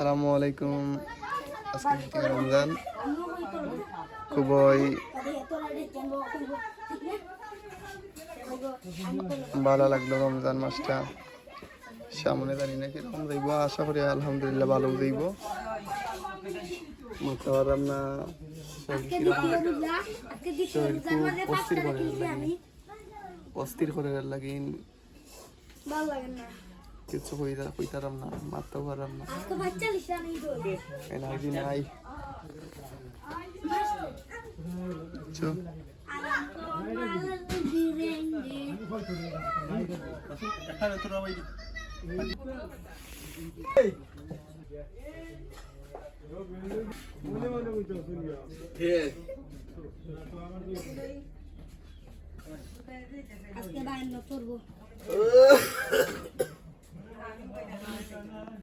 আসসালামু আলাইকুম। আজকে রমজান। খুবই ভালো লাগল রমজান মাসটা। সামনে জানি না কীরকম যাইব আশা করি আলহামদুলিল্লাহ ভালো যাইব বলতে পারলাম না। অস্থির করে অস্থির করে লাগি ভালো লাগে না। কিছু কইতা কইতারাম না মারতেও পারলাম না। এনার্জি নাই। আজকে বাইরে করব